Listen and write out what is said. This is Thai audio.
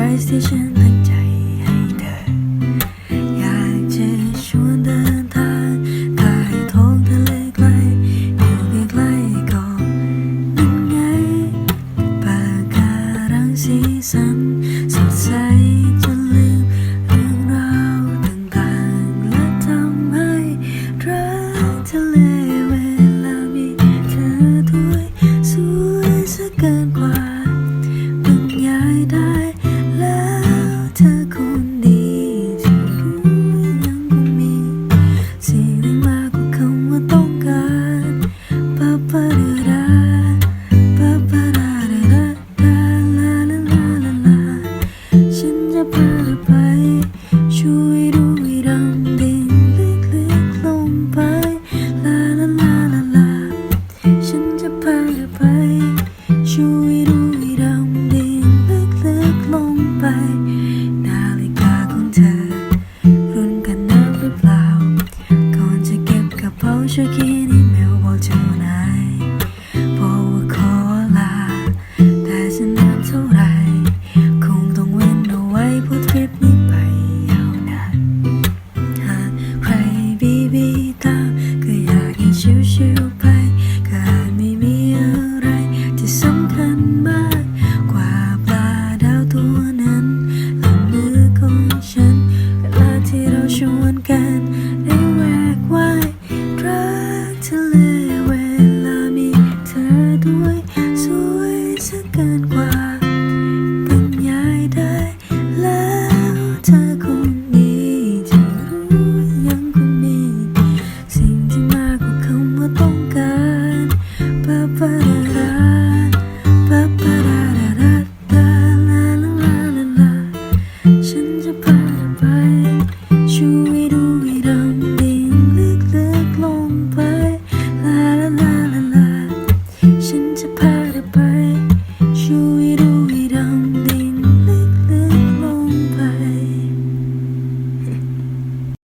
surprise ที่ฉันตั้งใจให้เธอ อยากจะชวนเดินทางถ้าให้ท้องทะเลไกลอยู่ใกล้ๆก็นั่นไงปะการังสีสันสดใสจะลืมเรื่องราวต่างๆและทำให้รักทะเล ช่วยเขียนอีเมลบอกเจ้านายบอกว่าขอลา แต่จะนานเท่าไร คงต้องเว้นเอาไว้พราะทริปนี้ไปยาวนานหากใครบีบีตามก็อยากให้ชิวๆไปก็ไม่มีอะไรที่สำคัญมาก second